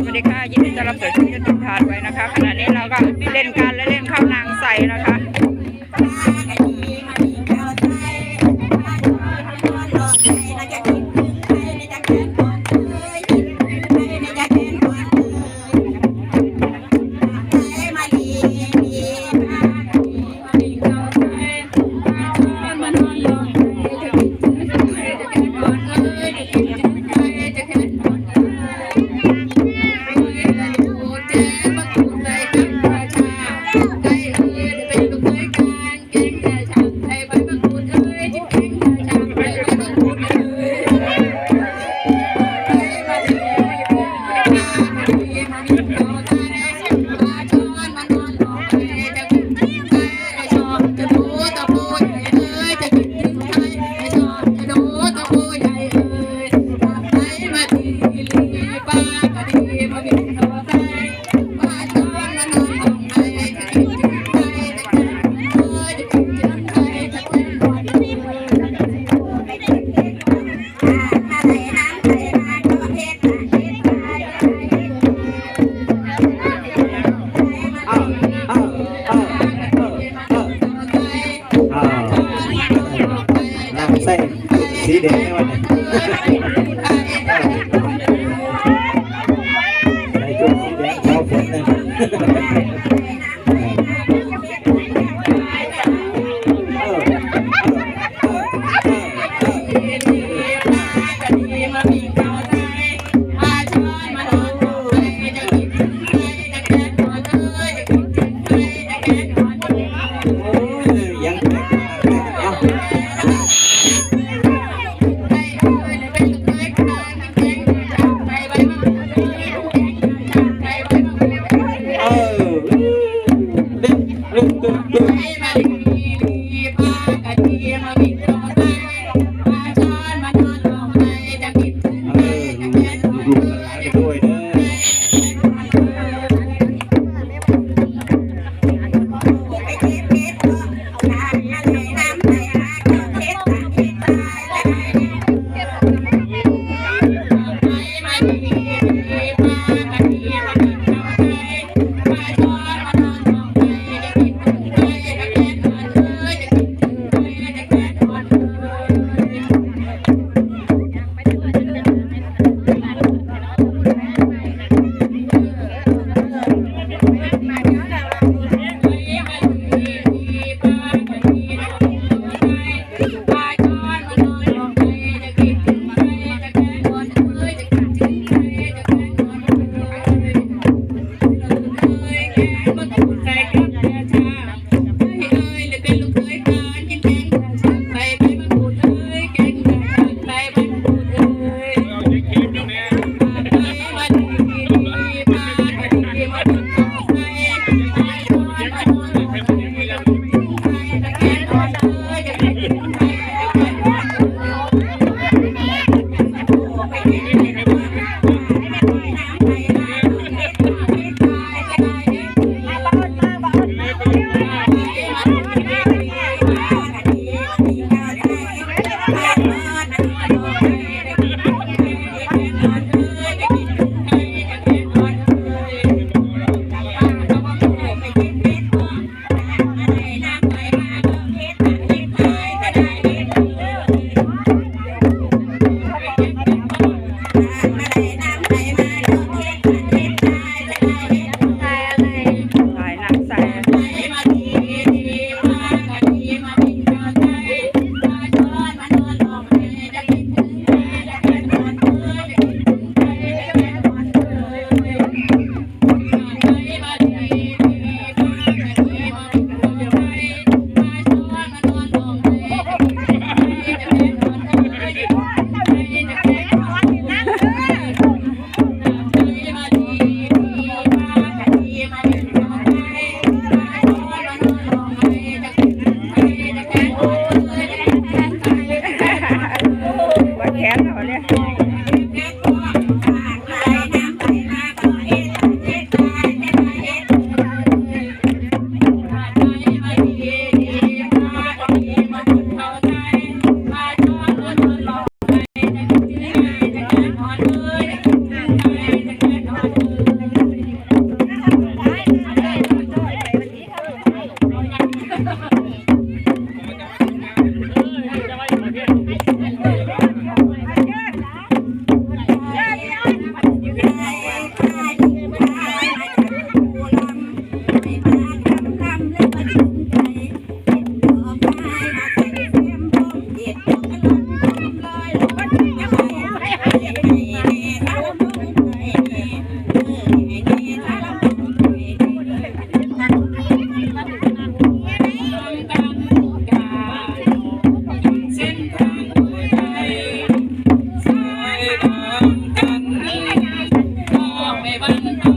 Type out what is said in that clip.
สวัสดีค่ะยินดีต้อนรับสู่ช่องยูทูบทานไว้นะคะขณะนี้เราก็เล่นการและเล่นข้าวนางใส่นะคะ อ้ Clube. Hey,